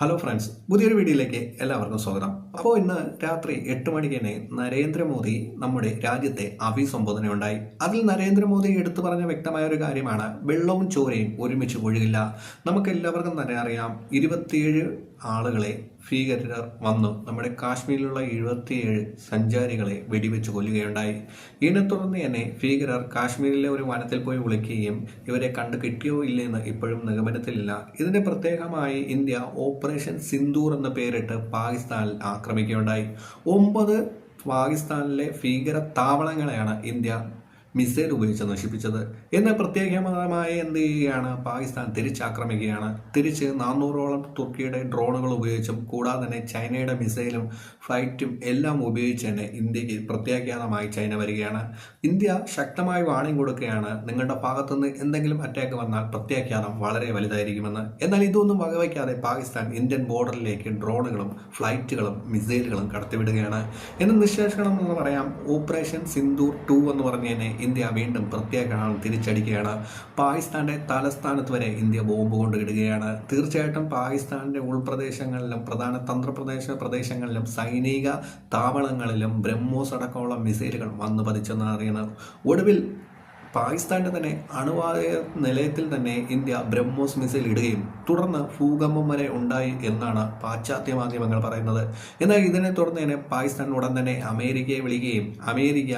Hello friends പുതിയൊരു വീഡിയോയിലേക്ക് എല്ലാവർക്കും സ്വാഗതം. അപ്പോൾ ഇന്ന് രാത്രി എട്ട് മണിക്ക് തന്നെ നരേന്ദ്രമോദി നമ്മുടെ രാജ്യത്തെ അഭിസംബോധന ഉണ്ടായി അതിൽ നരേന്ദ്രമോദി എടുത്തു പറഞ്ഞ വ്യക്തമായ ഒരു കാര്യമാണ് വെള്ളവും ചോരയും ഒരുമിച്ച് ഒഴുകില്ല. നമുക്ക് എല്ലാവർക്കും തന്നെ അറിയാം ഇരുപത്തിയേഴ് ആളുകളെ ഭീകരർ വന്നു. നമ്മുടെ കാശ്മീരിലുള്ള എഴുപത്തിയേഴ് സഞ്ചാരികളെ വെടിവെച്ച് കൊല്ലുകയുണ്ടായി. ഇതിനെ തുടർന്ന് തന്നെ ഭീകരർ കാശ്മീരിലെ ഒരു വനത്തിൽ പോയി വിളിക്കുകയും ഇവരെ കണ്ടു കിട്ടിയോ ഇല്ലെന്ന് ഇപ്പോഴും നിഗമനത്തിലില്ല. ഇതിന്റെ പ്രത്യേകമായി ഇന്ത്യ ഓപ്പറേഷൻ സിന്ദൂർ എന്ന പേരിട്ട് പാകിസ്ഥാനിൽ ആക്രമിക്കുകയുണ്ടായി. ഒമ്പത് പാകിസ്ഥാനിലെ ഭീകര താവളങ്ങളെയാണ് ഇന്ത്യ മിസൈൽ ഉപയോഗിച്ച് നശിപ്പിച്ചത്. എന്ന് പ്രത്യേകമായി എന്ത് ചെയ്യുകയാണ്? പാകിസ്ഥാൻ തിരിച്ചാക്രമിക്കുകയാണ്. തിരിച്ച് നാനൂറോളം തുർക്കിയുടെ ഡ്രോണുകൾ ഉപയോഗിച്ചും കൂടാതെ തന്നെ ചൈനയുടെ മിസൈലും ഫ്ലൈറ്റും എല്ലാം ഉപയോഗിച്ച് തന്നെ ഇന്ത്യയ്ക്ക് പ്രത്യാഘാതമായി ചൈന വരികയാണ്. ഇന്ത്യ ശക്തമായി വാണിംഗ് കൊടുക്കുകയാണ്. നിങ്ങളുടെ ഭാഗത്തുനിന്ന് എന്തെങ്കിലും അറ്റാക്ക് വന്നാൽ പ്രത്യാഘാതം വളരെ വലുതായിരിക്കുമെന്ന്. എന്നാൽ ഇതൊന്നും വകവയ്ക്കാതെ പാകിസ്ഥാൻ ഇന്ത്യൻ ബോർഡറിലേക്ക് ഡ്രോണുകളും ഫ്ലൈറ്റുകളും മിസൈലുകളും കടത്തിവിടുകയാണ്. എന്ന് നിശേഷണം എന്ന് പറയാം. ഓപ്പറേഷൻ സിന്ദൂർ ടു എന്ന് പറഞ്ഞു ഇന്ത്യ വീണ്ടും പ്രത്യാക്രമണം തിരിച്ചടിക്കുകയാണ്. പാകിസ്ഥാന്റെ തലസ്ഥാനത്ത് വരെ ഇന്ത്യ ബോംബ് കൊണ്ടുവിടുകയാണ് ഇടുകയാണ് തീർച്ചയായിട്ടും പാകിസ്ഥാന്റെ ഉൾപ്രദേശങ്ങളിലും പ്രധാന തന്ത്രപ്രദേശ പ്രദേശങ്ങളിലും സൈനിക താവളങ്ങളിലും ബ്രഹ്മോസ് അടക്കമുള്ള മിസൈലുകൾ വന്നു പതിച്ചെന്നാണ് അറിയുന്നത്. ഒടുവിൽ പാകിസ്ഥാന്റെ തന്നെ അണുവായ നിലയത്തിൽ തന്നെ ഇന്ത്യ ബ്രഹ്മോസ് മിസൈൽ ഇടുകയും തുടർന്ന് ഭൂകമ്പം വരെ ഉണ്ടായി എന്നാണ് പാശ്ചാത്യ മാധ്യമങ്ങൾ പറയുന്നത്. എന്നാൽ ഇതിനെ തുടർന്ന് തന്നെ പാകിസ്ഥാൻ ഉടൻ തന്നെ അമേരിക്കയെ വിളിക്കുകയും അമേരിക്ക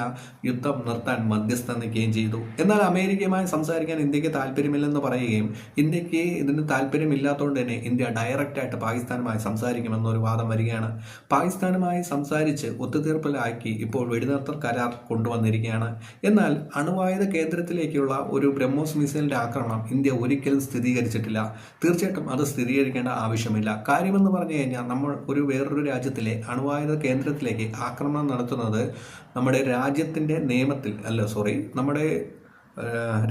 യുദ്ധം നിർത്താൻ മധ്യസ്ഥം നിൽക്കുകയും ചെയ്തു. എന്നാൽ അമേരിക്കയുമായി സംസാരിക്കാൻ ഇന്ത്യയ്ക്ക് താല്പര്യമില്ലെന്ന് പറയുകയും ഇന്ത്യയ്ക്ക് ഇതിന് താല്പര്യമില്ലാത്തതുകൊണ്ട് തന്നെ ഇന്ത്യ ഡയറക്റ്റായിട്ട് പാകിസ്ഥാനുമായി സംസാരിക്കുമെന്നൊരു വാദം വരികയാണ്. പാകിസ്ഥാനുമായി സംസാരിച്ച് ഒത്തുതീർപ്പിലാക്കി ഇപ്പോൾ വെടിനിർത്തൽ കരാർ കൊണ്ടുവന്നിരിക്കുകയാണ്. എന്നാൽ അണുവായുധ കേന്ദ്രത്തിലേക്കുള്ള ഒരു ബ്രഹ്മോസ് മിസൈലിന്റെ ആക്രമണം ഇന്ത്യ ഒരിക്കലും സ്ഥിരീകരിച്ചിട്ടില്ല. തീർച്ചയായിട്ടും അത് സ്ഥിരീകരിക്കേണ്ട ആവശ്യമില്ല. കാര്യമെന്ന് പറഞ്ഞു കഴിഞ്ഞാൽ നമ്മൾ ഒരു വേറൊരു രാജ്യത്തിലെ അണുവായുധ കേന്ദ്രത്തിലേക്ക് ആക്രമണം നടത്തുന്നത് നമ്മുടെ രാജ്യത്തിന്റെ നിയമത്തിൽ അല്ല സോറി നമ്മുടെ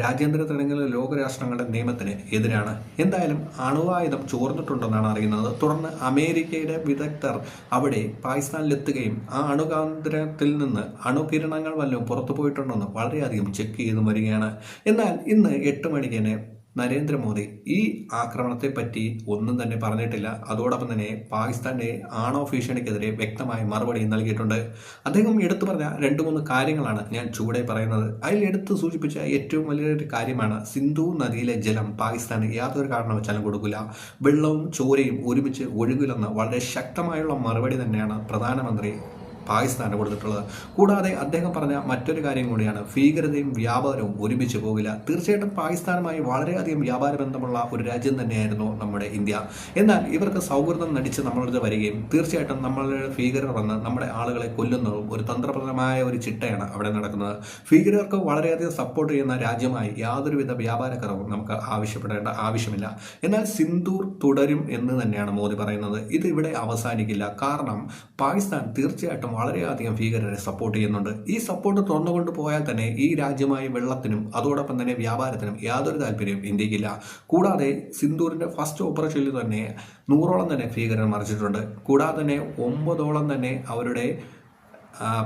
രാജ്യാന്തര തലങ്ങളിൽ ലോകരാഷ്ട്രങ്ങളുടെ നിയമത്തിന് എതിരാണ്. എന്തായാലും അണുവായുധം ചോർന്നിട്ടുണ്ടെന്നാണ് അറിയുന്നത്. തുടർന്ന് അമേരിക്കയുടെ വിദഗ്ധർ അവിടെ പാകിസ്ഥാനിലെത്തുകയും ആ അണുകാന്തരത്തിൽ നിന്ന് അണുകിരണങ്ങൾ വല്ലതും പുറത്തു പോയിട്ടുണ്ടെന്ന് വളരെയധികം ചെക്ക് ചെയ്തു വരികയാണ്. എന്നാൽ ഇന്ന് എട്ട് മണിക്ക് തന്നെ നരേന്ദ്രമോദി ഈ ആക്രമണത്തെ പറ്റി ഒന്നും തന്നെ പറഞ്ഞിട്ടില്ല. അതോടൊപ്പം തന്നെ പാകിസ്ഥാന്റെ ആണോ ഭീഷണിക്കെതിരെ വ്യക്തമായ മറുപടി നൽകിയിട്ടുണ്ട്. അദ്ദേഹം എടുത്തു പറഞ്ഞ രണ്ട് മൂന്ന് കാര്യങ്ങളാണ് ഞാൻ ചൂടെ പറയുന്നത്. അതിൽ എടുത്ത് സൂചിപ്പിച്ച ഏറ്റവും വലിയൊരു കാര്യമാണ് സിന്ധു നദിയിലെ ജലം പാകിസ്ഥാന് യാതൊരു കാരണവശാലും കൊടുക്കില്ല. വെള്ളവും ചോരയും ഒരുമിച്ച് ഒഴുകില്ലെന്ന് വളരെ ശക്തമായുള്ള മറുപടി തന്നെയാണ് പ്രധാനമന്ത്രി പാകിസ്ഥാന് കൊടുത്തിട്ടുള്ളത്. കൂടാതെ അദ്ദേഹം പറഞ്ഞ മറ്റൊരു കാര്യം കൂടിയാണ് ഭീകരതയും വ്യാപാരവും ഒരുമിച്ച് പോകില്ല. തീർച്ചയായിട്ടും പാകിസ്ഥാനുമായി വളരെയധികം വ്യാപാര ബന്ധമുള്ള ഒരു രാജ്യം തന്നെയായിരുന്നു നമ്മുടെ ഇന്ത്യ. എന്നാൽ ഇവർക്ക് സൗഹൃദം നടിച്ച് നമ്മളടുത്ത് വരികയും തീർച്ചയായിട്ടും നമ്മളുടെ ഭീകരർ വന്ന് നമ്മുടെ ആളുകളെ കൊല്ലുന്നതും ഒരു തന്ത്രപരമായ ഒരു ചിട്ടയാണ് അവിടെ നടക്കുന്നത്. ഭീകരർക്ക് വളരെയധികം സപ്പോർട്ട് ചെയ്യുന്ന രാജ്യമായി യാതൊരുവിധ വ്യാപാര കറവും നമുക്ക് ആവശ്യപ്പെടേണ്ട ആവശ്യമില്ല. എന്നാൽ സിന്ദൂർ തുടരും എന്ന് തന്നെയാണ് മോദി പറയുന്നത്. ഇത് ഇവിടെ അവസാനിക്കില്ല. കാരണം പാകിസ്ഥാൻ തീർച്ചയായിട്ടും വളരെയധികം ഭീകരരെ സപ്പോർട്ട് ചെയ്യുന്നുണ്ട്. ഈ സപ്പോർട്ട് തുറന്നുകൊണ്ട് പോയാൽ തന്നെ ഈ രാജ്യമായി വെള്ളത്തിനും അതോടൊപ്പം തന്നെ വ്യാപാരത്തിനും യാതൊരു താല്പര്യവും ഇന്ത്യക്കില്ല കൂടാതെ സിന്ധൂരിന്റെ ഫസ്റ്റ് ഓപ്പറേഷനിൽ തന്നെ നൂറോളം തന്നെ ഭീകരർ മറിച്ചിട്ടുണ്ട് കൂടാതെ തന്നെ ഒമ്പതോളം തന്നെ അവരുടെ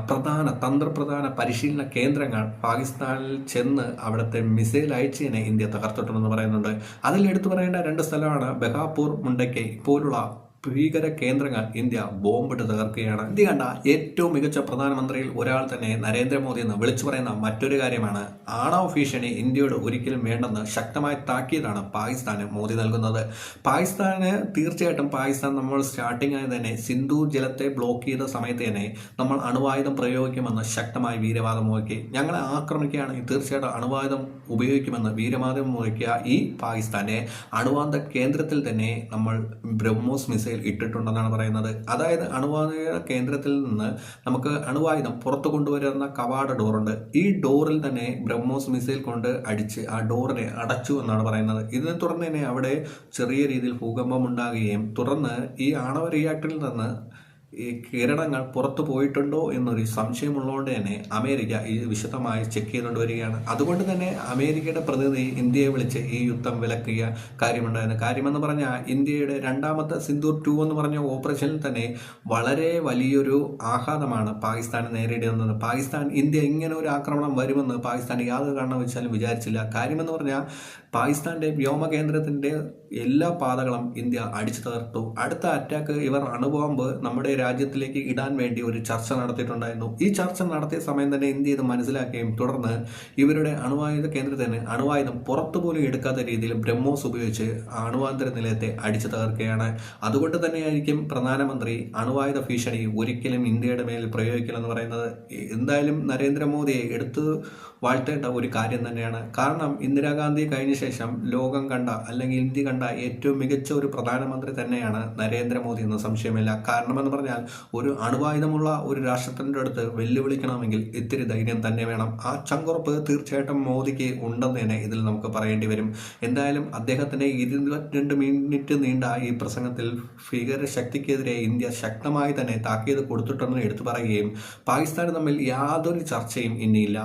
പ്രധാന തന്ത്രപ്രധാന പരിശീലന കേന്ദ്രങ്ങൾ പാകിസ്ഥാനിൽ ചെന്ന് അവിടുത്തെ മിസൈൽ അയച്ചതിനെ ഇന്ത്യ തകർത്തിട്ടുണ്ടെന്ന് പറയുന്നുണ്ട്. അതിൽ എടുത്തു പറയേണ്ട രണ്ട് സ്ഥലമാണ് ബഹാപൂർ മുണ്ടക്കൈ പോലുള്ള ഭീകര കേന്ദ്രങ്ങൾ ഇന്ത്യ ബോംബിട്ട് തകർക്കുകയാണ്. ഇന്ത്യ കണ്ട ഏറ്റവും മികച്ച പ്രധാനമന്ത്രിയിൽ ഒരാൾ തന്നെ നരേന്ദ്രമോദി എന്ന് വിളിച്ചു പറയുന്ന മറ്റൊരു കാര്യമാണ്. ആണവ ഭീഷണി ഇന്ത്യയോട് ഒരിക്കലും വേണ്ടെന്ന് ശക്തമായി താക്കീതാണ് പാകിസ്ഥാന് മോദി നൽകുന്നത്. പാകിസ്ഥാന് തീർച്ചയായിട്ടും പാകിസ്ഥാൻ നമ്മൾ സ്റ്റാർട്ടിംഗ് ആയി തന്നെ സിന്ധു ജലത്തെ ബ്ലോക്ക് ചെയ്ത സമയത്ത് തന്നെ നമ്മൾ അണുവായുധം പ്രയോഗിക്കുമെന്ന് ശക്തമായി വീരവാദം മുഴക്കി. ഞങ്ങളെ ആക്രമിക്കുകയാണെങ്കിൽ തീർച്ചയായിട്ടും അണുവായുധം ഉപയോഗിക്കുമെന്ന് വീരവാദം മുഴക്കിയ ഈ പാകിസ്ഥാനെ അണുവാന്ത കേന്ദ്രത്തിൽ തന്നെ നമ്മൾ ബ്രഹ്മോസ് മിസൈൽ ഇട്ടിട്ടുണ്ടെന്നാണ് പറയുന്നത്. അതായത് അണുവായുധ കേന്ദ്രത്തിൽ നിന്ന് നമുക്ക് അണുവായുധം പുറത്തു കൊണ്ടുവരുന്ന കവാട ഡോറുണ്ട് ഈ ഡോറിൽ തന്നെ ബ്രഹ്മോസ് മിസൈൽ കൊണ്ട് അടിച്ച് ആ ഡോറിനെ അടച്ചു എന്നാണ് പറയുന്നത്. ഇതിനെ തുടർന്ന് തന്നെ അവിടെ ചെറിയ രീതിയിൽ ഭൂകമ്പം ഉണ്ടാകുകയും തുടർന്ന് ഈ ആണവ റിയാക്ടറിൽ നിന്ന് ഈ കിരണങ്ങൾ പുറത്തു പോയിട്ടുണ്ടോ എന്നൊരു സംശയമുള്ളതുകൊണ്ട് തന്നെ അമേരിക്ക ഈ വിശദമായി ചെക്ക് ചെയ്തുകൊണ്ട് വരികയാണ്. അതുകൊണ്ട് തന്നെ അമേരിക്കയുടെ പ്രതിനിധി ഇന്ത്യയെ വിളിച്ച് ഈ യുദ്ധം വിലക്കിയ കാര്യമുണ്ടായിരുന്നു. കാര്യമെന്ന് പറഞ്ഞാൽ ഇന്ത്യയുടെ രണ്ടാമത്തെ സിന്ദൂർ ടു എന്ന് പറഞ്ഞ ഓപ്പറേഷനിൽ തന്നെ വളരെ വലിയൊരു ആഘാതമാണ് പാകിസ്ഥാൻ നേരിടുന്നത് പാകിസ്ഥാൻ ഇന്ത്യ ഇങ്ങനെ ഒരു ആക്രമണം വരുമെന്ന് പാകിസ്ഥാൻ യാതൊരു കാരണം വെച്ചാലും വിചാരിച്ചില്ല. കാര്യമെന്ന് പറഞ്ഞാൽ പാകിസ്ഥാന്റെ വ്യോമ കേന്ദ്രത്തിന്റെ എല്ലാ പാതകളും ഇന്ത്യ അടിച്ചു തകർത്തു. അടുത്ത അറ്റാക്ക് ഇവർ അണുബോംബ് നമ്മുടെ രാജ്യത്തിലേക്ക് ഇടാൻ വേണ്ടി ഒരു ചർച്ച നടത്തിയിട്ടുണ്ടായിരുന്നു. ഈ ചർച്ച നടത്തിയ സമയം തന്നെ ഇന്ത്യ ഇത് മനസ്സിലാക്കുകയും തുടർന്ന് ഇവരുടെ അണുവായുധ കേന്ദ്രത്തിന് അണുവായുധം പുറത്തുപോലും എടുക്കാത്ത രീതിയിൽ ബ്രഹ്മോസ് ഉപയോഗിച്ച് അണുവാന്തര നിലയത്തെ അടിച്ചു തകർക്കുകയാണ്. അതുകൊണ്ട് തന്നെയായിരിക്കും പ്രധാനമന്ത്രി അണുവായുധ ഭീഷണി ഒരിക്കലും ഇന്ത്യയുടെ മേൽ പ്രയോഗിക്കില്ലെന്ന് പറയുന്നത്. എന്തായാലും നരേന്ദ്രമോദിയെ എടുത്തു വാഴ്ത്തേണ്ട ഒരു കാര്യം തന്നെയാണ്. കാരണം ഇന്ദിരാഗാന്ധി കഴിഞ്ഞ ശേഷം ലോകം കണ്ട അല്ലെങ്കിൽ ഇന്ത്യ കണ്ട ഏറ്റവും മികച്ച ഒരു പ്രധാനമന്ത്രി തന്നെയാണ് നരേന്ദ്രമോദി എന്ന സംശയമില്ല. കാരണമെന്ന് പറഞ്ഞാൽ ഒരു അണുവായുധമുള്ള ഒരു രാഷ്ട്രത്തിന്റെ അടുത്ത് വെല്ലുവിളിക്കണമെങ്കിൽ ഇത്തിരി ധൈര്യം തന്നെ വേണം. ആ ചങ്കുറപ്പ് തീർച്ചയായിട്ടും മോദിക്ക് ഉണ്ടെന്ന് തന്നെ ഇതിൽ നമുക്ക് പറയേണ്ടി വരും. എന്തായാലും അദ്ദേഹത്തിന് ഇരുപത്തിരണ്ട് മിനിറ്റ് നീണ്ട ഈ പ്രസംഗത്തിൽ ഭീകര ശക്തിക്കെതിരെ ഇന്ത്യ ശക്തമായി തന്നെ താക്കീത് കൊടുത്തിട്ടുണ്ടെന്ന് എടുത്തു പറയുകയും പാകിസ്ഥാൻ തമ്മിൽ യാതൊരു ചർച്ചയും ഇനിയില്ല.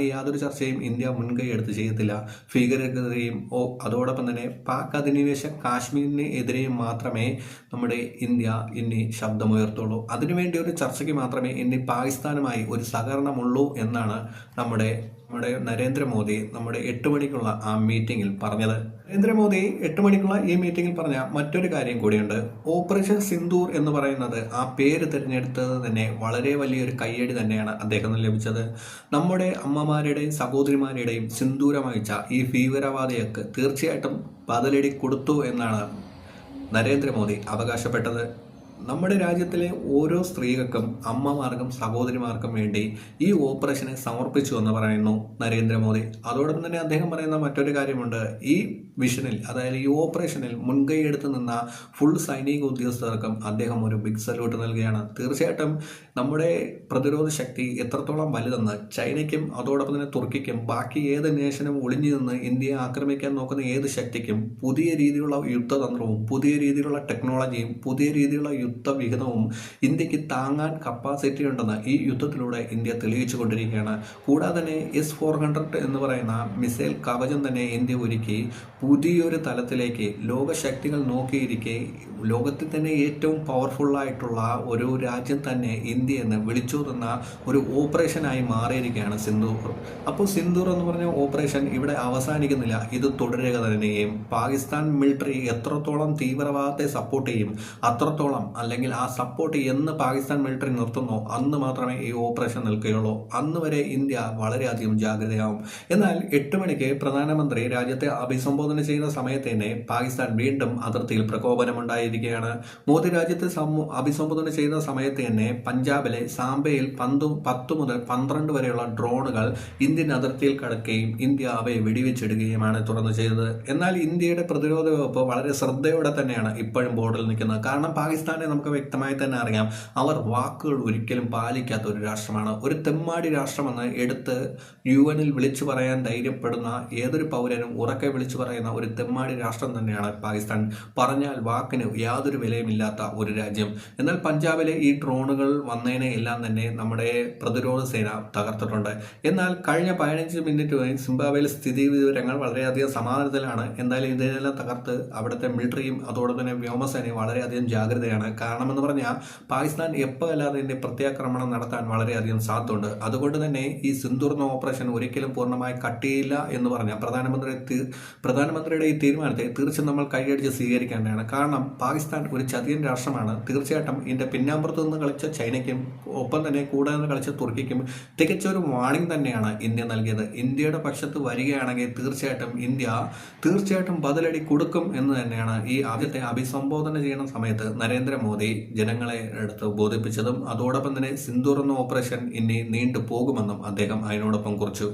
പാകിസ്ഥാന് യാതൊരു ചർച്ചയും ഇന്ത്യ മുൻകൈ എടുത്ത് ചെയ്യത്തില്ല. ഭീകരതയും ഓ അതോടൊപ്പം തന്നെ പാക് അധിനിവേശ കാശ്മീരിന് എതിരെയും മാത്രമേ നമ്മുടെ ഇന്ത്യ ഇനി ശബ്ദമുയർത്തുള്ളൂ. അതിനുവേണ്ടി ഒരു ചർച്ചയ്ക്ക് മാത്രമേ ഇനി പാകിസ്ഥാനുമായി ഒരു സഹകരണമുള്ളൂ എന്നാണ് നമ്മുടെ നമ്മുടെ നരേന്ദ്രമോദി നമ്മുടെ എട്ട് മണിക്കുള്ള ആ മീറ്റിംഗിൽ പറഞ്ഞത്. നരേന്ദ്രമോദി എട്ട് മണിക്കുള്ള ഈ മീറ്റിംഗിൽ പറഞ്ഞ മറ്റൊരു കാര്യം കൂടിയുണ്ട്. ഓപ്പറേഷൻ സിന്ദൂർ എന്ന് പറയുന്നത് ആ പേര് തിരഞ്ഞെടുത്തത് തന്നെ വളരെ വലിയൊരു കയ്യടി തന്നെയാണ് അദ്ദേഹത്തിന് ലഭിച്ചത്. നമ്മുടെ അമ്മമാരുടെയും സഹോദരിമാരുടെയും സിന്ദൂരമയച്ച ഈ ഭീകരവാദികൾക്ക് തീർച്ചയായിട്ടും ബദലടി കൊടുത്തു എന്നാണ് നരേന്ദ്രമോദി അവകാശപ്പെട്ടത്. നമ്മുടെ രാജ്യത്തിലെ ഓരോ സ്ത്രീകൾക്കും അമ്മമാർക്കും സഹോദരിമാർക്കും വേണ്ടി ഈ ഓപ്പറേഷനെ സമർപ്പിച്ചു എന്ന് പറയുന്നു നരേന്ദ്രമോദി. അതോടൊപ്പം തന്നെ അദ്ദേഹം പറയുന്ന മറ്റൊരു കാര്യമുണ്ട്. ഈ മിഷനിൽ അതായത് ഈ ഓപ്പറേഷനിൽ മുൻകൈ എടുത്ത് നിന്ന ഫുൾ സൈനിക ഉദ്യോഗസ്ഥർക്കും അദ്ദേഹം ഒരു ബിഗ് സല്യൂട്ട് നൽകുകയാണ്. തീർച്ചയായിട്ടും നമ്മുടെ പ്രതിരോധ ശക്തി എത്രത്തോളം വലുതെന്ന് ചൈനയ്ക്കും അതോടൊപ്പം തന്നെ തുർക്കിക്കും ബാക്കി ഏത് നേഷനും ഒളിഞ്ഞു നിന്ന് ഇന്ത്യയെ ആക്രമിക്കാൻ നോക്കുന്ന ഏത് ശക്തിക്കും പുതിയ രീതിയിലുള്ള യുദ്ധതന്ത്രവും പുതിയ രീതിയിലുള്ള ടെക്നോളജിയും പുതിയ രീതിയിലുള്ള യുദ്ധവിഹിതവും ഇന്ത്യയ്ക്ക് താങ്ങാൻ കപ്പാസിറ്റി ഉണ്ടെന്ന് ഈ യുദ്ധത്തിലൂടെ ഇന്ത്യ തെളിയിച്ചു കൊണ്ടിരിക്കുകയാണ് കൂടാതെ തന്നെ എസ് ഫോർ ഹൺഡ്രഡ് എന്ന് പറയുന്ന മിസൈൽ കവചം തന്നെ ഇന്ത്യ ഒരുക്കി പുതിയൊരു തലത്തിലേക്ക് ലോകശക്തികൾ നോക്കിയിരിക്കെ ലോകത്തിൽ തന്നെ ഏറ്റവും പവർഫുള്ളായിട്ടുള്ള ഒരു രാജ്യം തന്നെ ഇന്ത്യ എന്ന് വിളിച്ചോതുന്ന ഒരു ഓപ്പറേഷനായി മാറിയിരിക്കുകയാണ് സിന്ധൂർ അപ്പോൾ സിന്ധൂർ എന്ന് പറഞ്ഞ ഓപ്പറേഷൻ ഇവിടെ അവസാനിക്കുന്നില്ല. ഇത് തുടരുക തന്നെയും. പാകിസ്ഥാൻ മിലിറ്ററി എത്രത്തോളം തീവ്രവാദത്തെ സപ്പോർട്ട് ചെയ്യും അത്രത്തോളം അല്ലെങ്കിൽ ആ സപ്പോർട്ട് എന്ന് പാകിസ്ഥാൻ മിലിറ്ററി നിർത്തുന്നോ അന്ന് മാത്രമേ ഈ ഓപ്പറേഷൻ നിൽക്കുകയുള്ളൂ. അന്ന് വരെ ഇന്ത്യ വളരെയധികം ജാഗ്രതയാവും. എന്നാൽ എട്ട് മണിക്ക് പ്രധാനമന്ത്രി രാജ്യത്തെ അഭിസംബോധന ചെയ്യുന്ന സമയത്ത് തന്നെ പാകിസ്ഥാൻ വീണ്ടും അതിർത്തിയിൽ പ്രകോപനമുണ്ടായിരിക്കുകയാണ്. മോദി രാജ്യത്തെ അഭിസംബോധന ചെയ്യുന്ന സമയത്ത് തന്നെ പഞ്ചാബിലെ സാംബയിൽ പന്തു പത്ത് മുതൽ പന്ത്രണ്ട് വരെയുള്ള ഡ്രോണുകൾ ഇന്ത്യൻ അതിർത്തിയിൽ കടക്കുകയും ഇന്ത്യ അവയെ വെടിവെച്ചിടുകയുമാണ് തുറന്നു ചെയ്തത്. എന്നാൽ ഇന്ത്യയുടെ പ്രതിരോധ വകുപ്പ് വളരെ ശ്രദ്ധയോടെ തന്നെയാണ് ഇപ്പോഴും ബോർഡിൽ നിൽക്കുന്നത്. കാരണം പാകിസ്ഥാനെ നമുക്ക് വ്യക്തമായി തന്നെ അറിയാം. അവർ വാക്കുകൾ ഒരിക്കലും പാലിക്കാത്ത ഒരു രാഷ്ട്രമാണ്. ഒരു തെമ്മാടി രാഷ്ട്രമെന്ന് എടുത്ത് യു എനിൽ വിളിച്ചു പറയാൻ ധൈര്യപ്പെടുന്ന ഏതൊരു പൗരനും ഉറക്കെ വിളിച്ചു പറയുന്ന ഒരു തെമ്മാടി രാഷ്ട്രം തന്നെയാണ് പാകിസ്ഥാൻ. പറഞ്ഞാൽ വാക്കിന് യാതൊരു വിലയുമില്ലാത്ത ഒരു രാജ്യം. എന്നാൽ പഞ്ചാബിലെ ഈ ഡ്രോണുകൾ വന്നതിനെ എല്ലാം തന്നെ നമ്മുടെ പ്രതിരോധ സേന തകർത്തിട്ടുണ്ട്. എന്നാൽ കഴിഞ്ഞ പതിനഞ്ച് മിനിറ്റ് വരെ സിംബാബ്വേയിൽ സ്ഥിതി വിവരങ്ങൾ വളരെയധികം സമാധാനത്തിലാണ്. എന്തായാലും ഇതിനെല്ലാം തകർത്ത് അവിടുത്തെ മിലിറ്ററിയും അതോടൊപ്പം തന്നെ വ്യോമസേനയും വളരെയധികം ജാഗ്രതയാണ്. കാരണമെന്ന് പറഞ്ഞാൽ പാകിസ്ഥാൻ എപ്പോഴല്ലാതെ ഇതിന്റെ പ്രത്യാക്രമണം നടത്താൻ വളരെയധികം സാധ്യതയുണ്ട്. അതുകൊണ്ട് തന്നെ ഈ സിന്ധുർന്ന ഓപ്പറേഷൻ ഒരിക്കലും പൂർണമായി കട്ടിയില്ല എന്ന് പറഞ്ഞാൽ പ്രധാനമന്ത്രി പ്രധാനമന്ത്രിയുടെ ഈ തീരുമാനത്തെ തീർച്ചയായും നമ്മൾ കൈയടിച്ച് സ്വീകരിക്കേണ്ടതാണ് കാരണം പാകിസ്ഥാൻ ഒരു ചതിയൻ രാഷ്ട്രമാണ്. തീർച്ചയായിട്ടും ഇതിന്റെ പിന്നാമ്പുറത്ത് നിന്ന് കളിച്ച ചൈനയ്ക്കും ഒപ്പം തന്നെ കൂടെ നിന്ന് കളിച്ച തുർക്കിക്കും തികച്ച ഒരു വാണിംഗ് തന്നെയാണ് ഇന്ത്യ നൽകിയത്. ഇന്ത്യയുടെ പക്ഷത്ത് വരികയാണെങ്കിൽ തീർച്ചയായിട്ടും ഇന്ത്യ തീർച്ചയായിട്ടും ബദലടി കൊടുക്കും എന്ന് തന്നെയാണ് ഈ ആദ്യത്തെ അഭിസംബോധന ചെയ്യുന്ന സമയത്ത് നരേന്ദ്രമോദി ജനങ്ങളെ എടുത്ത് ബോധിപ്പിച്ചതും അതോടൊപ്പം തന്നെ സിന്ദൂർ എന്ന ഓപ്പറേഷൻ ഇനി നീണ്ടു പോകുമെന്നും അദ്ദേഹം അതിനോടൊപ്പം കുറിച്ചു.